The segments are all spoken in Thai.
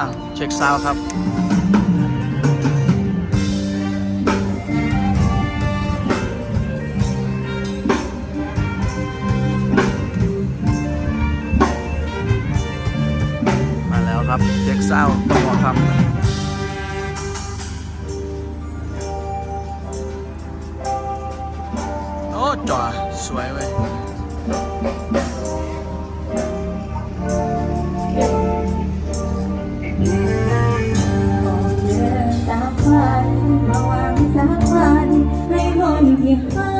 อะเช็คซาวครับมาแล้วครับเช็คซาวต้องบอกครับโอ้จ่อสวยเว้ย คน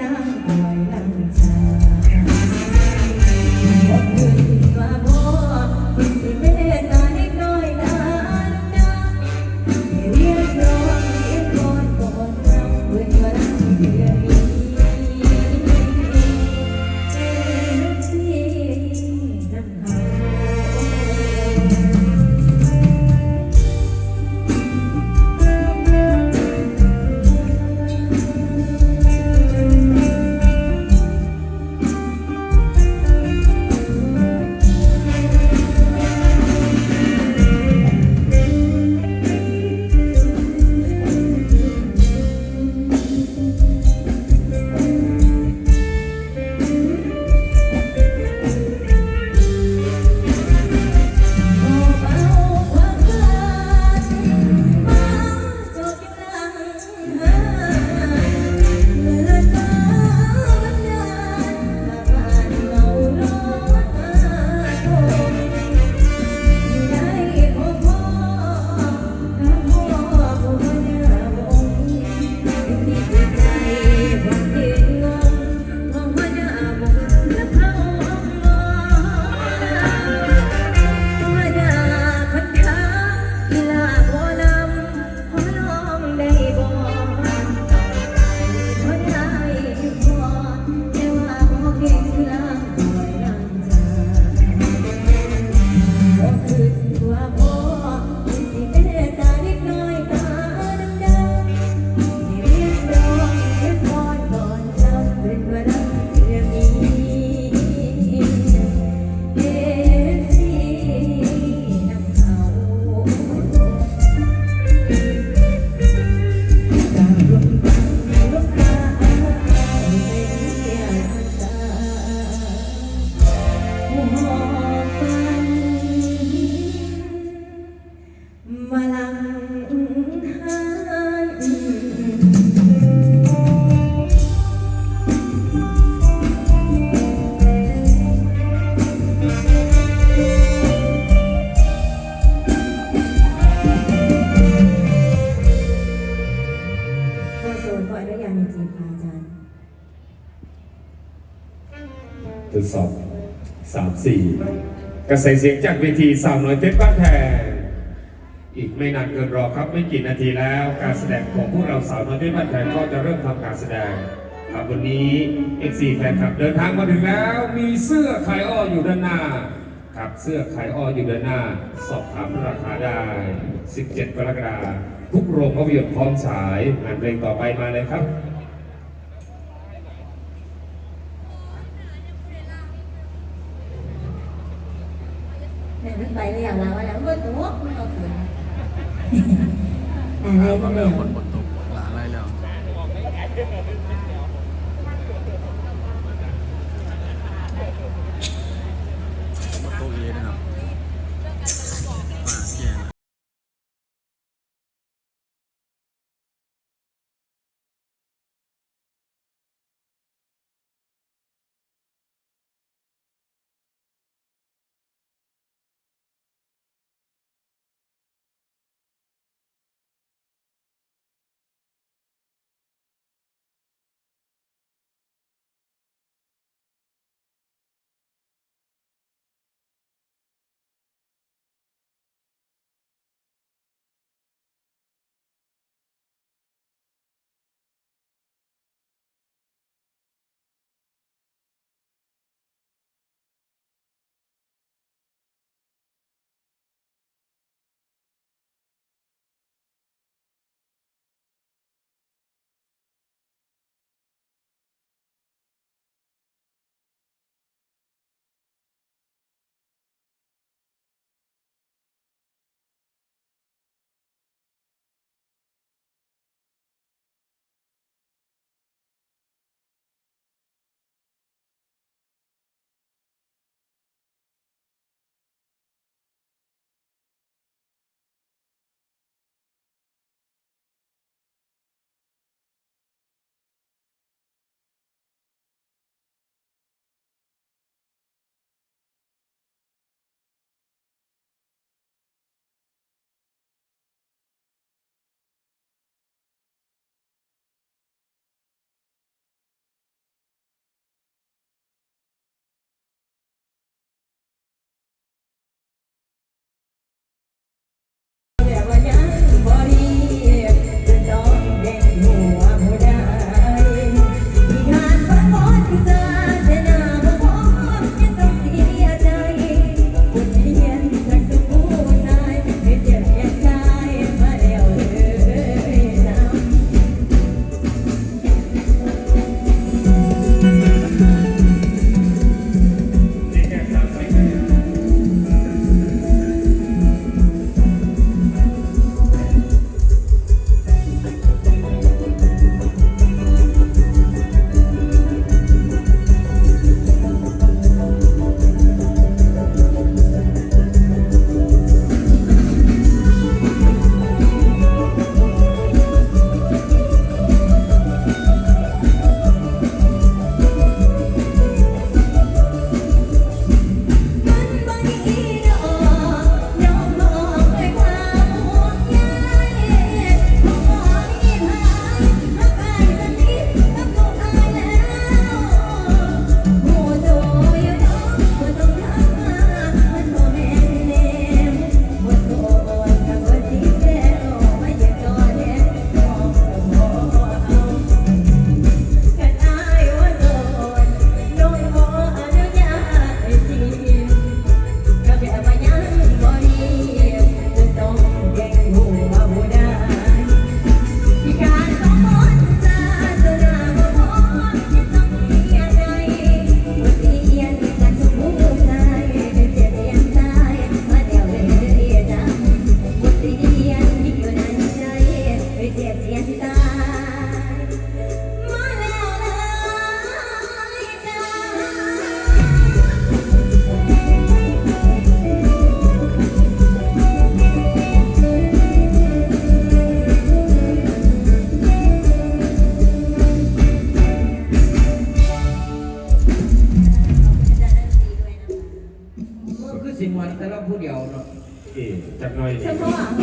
เก่ มาลังหันก็โซนก็อนุญาตในจีนค่ะอาจารย์ทดสอบสามสี่กระแสเสียงจากเวทีสาวน้อยเพชรบ้านแพง อีกไม่นานเกินรอครับไม่กี่นาทีแล้ว การแสดงของพวกเราสาวน้อยเพชรบ้านแพงก็จะเริ่มทำการแสดงครับวันนี้ FC แฟนคลับเดินทางมาถึงแล้ว มีเสื้อไขายอ้ออยู่ด้านหน้าครับเสื้อไขายอ้ออยู่ด้านหน้า สอบถามราคาได้ 17 กรกฎาคมทุกโรงภาพยนตร์พร้อมฉายงานเพลงต่อไปมาเลยครับแม่มันไปแล้วแล้วแล้วมันตัวมันเอาขึ้น อะไรมามันแล้แล้ววคนบนตกหลาอะไรแล้ว